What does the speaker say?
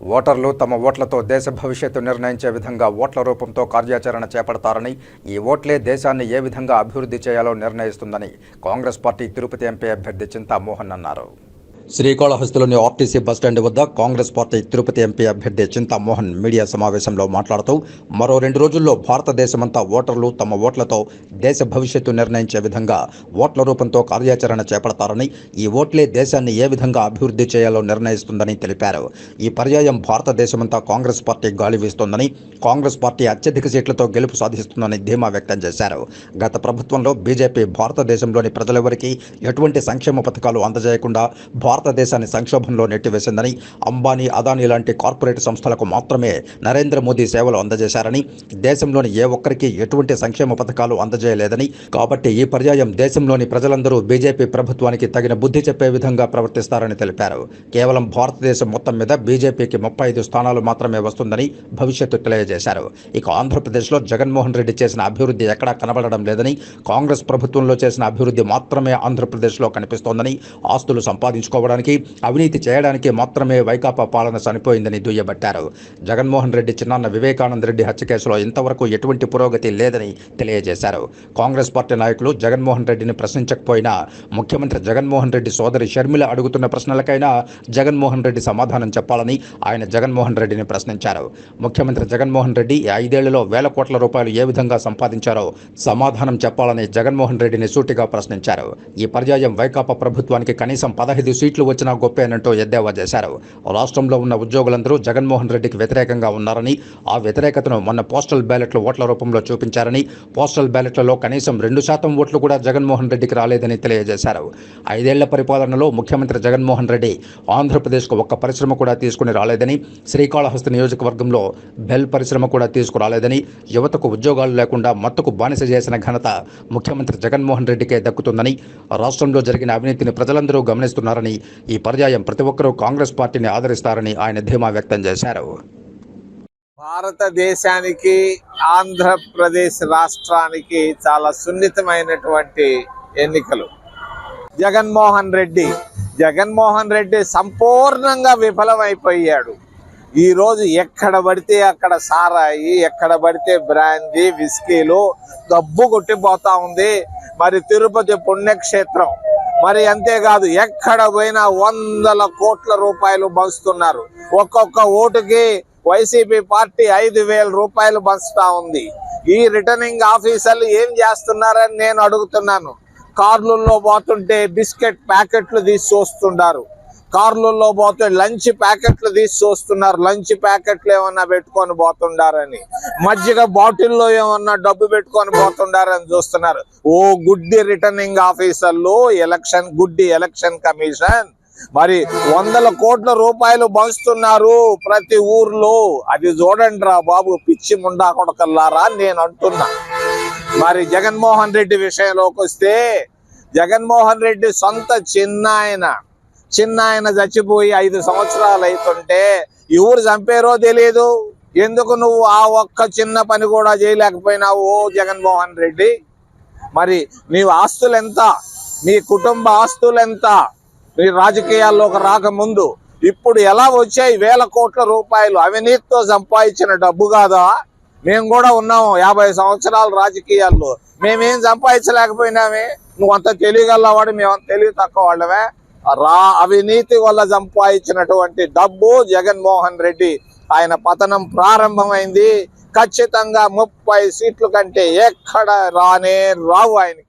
ఓటర్లు తమ ఓట్లతో దేశ భవిష్యత్తు నిర్ణయించే విధంగా ఓట్ల రూపంతో కార్యాచరణ చేపడతారని ఈ ఓట్లే దేశాన్ని ఏ విధంగా అభివృద్ధి చేయాలో నిర్ణయిస్తుందని కాంగ్రెస్ పార్టీ తిరుపతి ఎంపీ అభ్యర్థి చింతామోహన్ అన్నారు. శ్రీకాళహస్తిలోని ఆర్టీసీ బస్టాండ్ వద్ద కాంగ్రెస్ పార్టీ తిరుపతి ఎంపీ అభ్యర్థి చింతామోహన్ మీడియా సమావేశంలో మాట్లాడుతూ మరో రెండు రోజుల్లో భారతదేశమంతా ఓటర్లు తమ ఓట్లతో దేశ భవిష్యత్తు నిర్ణయించే విధంగా ఓట్ల రూపంతో కార్యాచరణ చేపడతారని ఈ ఓట్లే దేశాన్ని ఏ విధంగా అభివృద్ధి చేయాలో నిర్ణయిస్తుందని తెలిపారు. ఈ పర్యాయం భారతదేశమంతా కాంగ్రెస్ పార్టీ గాలి వీస్తోందని కాంగ్రెస్ పార్టీ అత్యధిక సీట్లతో గెలుపు సాధిస్తుందని ధీమా వ్యక్తం చేశారు. గత ప్రభుత్వంలో బీజేపీ భారతదేశంలోని ప్రజలెవరికీ ఎటువంటి సంక్షేమ పథకాలు అందజేయకుండా భారతదేశాన్ని సంక్షోభంలో నెట్టివేసిందని అంబానీ అదానీ లాంటి కార్పొరేట్ సంస్థలకు మాత్రమే నరేంద్ర మోదీ సేవలు అందజేశారని దేశంలోని ఏ ఒక్కరికి ఎటువంటి సంక్షేమ పథకాలు అందజేయలేదని కాబట్టి ఈ పర్యాయం దేశంలోని ప్రజలందరూ బీజేపీ ప్రభుత్వానికి తగిన బుద్ధి చెప్పే విధంగా ప్రవర్తిస్తారని తెలిపారు. కేవలం భారతదేశం మొత్తం మీద బీజేపీకి ముప్పై ఐదు స్థానాలు మాత్రమే వస్తుందని భవిష్యత్తు తెలియజేశారు. ఇక ఆంధ్రప్రదేశ్లో జగన్మోహన్ రెడ్డి చేసిన అభివృద్ధి ఎక్కడా కనబడడం లేదని కాంగ్రెస్ ప్రభుత్వంలో చేసిన అభివృద్ధి మాత్రమే ఆంధ్రప్రదేశ్లో కనిపిస్తోందని ఆస్తులు చేసుకోవడానికి అవినీతి చేయడానికి మాత్రమే వైకాపా పాలన చనిపోయిందని దుయ్యబట్టారు. జగన్మోహన్ రెడ్డి చిన్నాన్న వివేకానంద రెడ్డి హత్య కేసులో ఇంతవరకు ఎటువంటి పురోగతి లేదని తెలియజేశారు. కాంగ్రెస్ పార్టీ నాయకులు జగన్మోహన్ రెడ్డిని ప్రశ్నించకపోయినా ముఖ్యమంత్రి జగన్మోహన్ రెడ్డి సోదరి షర్మిల అడుగుతున్న ప్రశ్నలకైనా జగన్మోహన్ రెడ్డి సమాధానం చెప్పాలని ఆయన జగన్మోహన్ రెడ్డిని ప్రశ్నించారు. ముఖ్యమంత్రి జగన్మోహన్ రెడ్డి ఐదేళ్ళలో వేల కోట్ల రూపాయలు ఏ విధంగా సంపాదించారో సమాధానం చెప్పాలని జగన్మోహన్ రెడ్డిని సూటిగా ప్రశ్నించారు. ఈ పర్యాయం వైకాపా ప్రభుత్వానికి కనీసం పదహైదు సీట్లు వచ్చినా గొప్పేనంటూ ఎద్దేవా చేశారు. రాష్ట్రంలో ఉన్న ఉద్యోగులందరూ జగన్మోహన్ రెడ్డికి వ్యతిరేకంగా ఉన్నారని ఆ వ్యతిరేకతను మొన్న పోస్టల్ బ్యాలెట్లు ఓట్ల రూపంలో చూపించారని పోస్టల్ బ్యాలెట్లలో కనీసం రెండు శాతం ఓట్లు కూడా జగన్మోహన్ రెడ్డికి రాలేదని తెలియజేశారు. ఐదేళ్ళ పరిపాలనలో ముఖ్యమంత్రి జగన్మోహన్ రెడ్డి ఆంధ్రప్రదేశ్కు ఒక్క పరిశ్రమ కూడా తీసుకుని రాలేదని శ్రీకాళహస్తి నియోజకవర్గంలో బెల్ పరిశ్రమ కూడా తీసుకురాలేదని యువతకు ఉద్యోగాలు లేకుండా మత్తుకు బానిస చేసిన ఘనత ముఖ్యమంత్రి జగన్మోహన్ రెడ్డికే దక్కుతుందని రాష్ట్రంలో జరిగిన అవినీతిని ప్రజలందరూ గమనిస్తున్నారని ఈ పర్యాయం ప్రతి ఒక్కరూ కాంగ్రెస్ పార్టీని ఆదరిస్తారని ఆయన ధీమా వ్యక్తం చేశారు. భారతదేశానికి ఆంధ్రప్రదేశ్ రాష్ట్రానికి చాలా సున్నితమైనటువంటి ఎన్నికలు. జగన్మోహన్ రెడ్డి జగన్మోహన్ రెడ్డి సంపూర్ణంగా విఫలమైపోయాడు. ఈరోజు ఎక్కడ పడితే అక్కడ సారాయి ఎక్కడ పడితే బ్రాందీ విస్కీలు దబ్బు కొట్టిపోతా ఉంది. మరి తిరుపతి పుణ్యక్షేత్రం మరి అంతేకాదు ఎక్కడ పోయినా వందల కోట్ల రూపాయలు పంచుతున్నారు ఒక్కొక్క ఓటుకి వైసీపీ పార్టీ ఐదు వేల రూపాయలు పంచుతా ఉంది. ఈ రిటర్నింగ్ ఆఫీసర్లు ఏం చేస్తున్నారని నేను అడుగుతున్నాను. కార్లలో పోతుంటే బిస్కెట్ ప్యాకెట్లు తీసి చూస్తున్నారు కార్లలో పోతే లంచ్ ప్యాకెట్లు తీసి చూస్తున్నారు. లంచ్ ప్యాకెట్లు ఏమన్నా పెట్టుకొని పోతుండారని. మజ్జిగ బాటిల్లో ఏమన్నా డబ్బు పెట్టుకొని పోతుండారని చూస్తున్నారు. ఓ గుడ్డి రిటర్నింగ్ ఆఫీసర్లు ఎలక్షన్ గుడ్డి ఎలక్షన్ కమిషన్. మరి వందల కోట్ల రూపాయలు పంచుతున్నారు ప్రతి ఊర్లో. అది చూడండి రా బాబు పిచ్చి ముండా కొడకల్లారా అని నేను అంటున్నా. మరి జగన్మోహన్ రెడ్డి విషయంలోకి వస్తే జగన్మోహన్ రెడ్డి సొంత చిన్న ఆయన చిన్న ఆయన చచ్చిపోయి ఐదు సంవత్సరాలు అవుతుంటే ఎవరు చంపారో తెలియదు ఎందుకు నువ్వు ఆ ఒక్క చిన్న పని కూడా చేయలేకపోయినావు ఓ జగన్మోహన్ రెడ్డి? మరి నీ ఆస్తులు ఎంత నీ కుటుంబ ఆస్తులు ఎంత నీ రాజకీయాల్లోకి రాకముందు ఇప్పుడు ఎలా వచ్చాయి వేల కోట్ల రూపాయలు అవినీతితో సంపాదించిన డబ్బు కాదా? మేము కూడా ఉన్నాము యాభై సంవత్సరాలు రాజకీయాల్లో. మేమేం సంపాదించలేకపోయినామే? నువ్వు అంత తెలియగలవాడు మేము అంత తెలివి తక్కువ వాళ్ళమే. రా అవినీతి వల్ల సంపాదించినటువంటి డబ్బు జగన్మోహన్ రెడ్డి. ఆయన పతనం ప్రారంభమైంది. ఖచ్చితంగా ముప్పై సీట్లు కంటే ఎక్కడ రానే రావు ఆయనకి.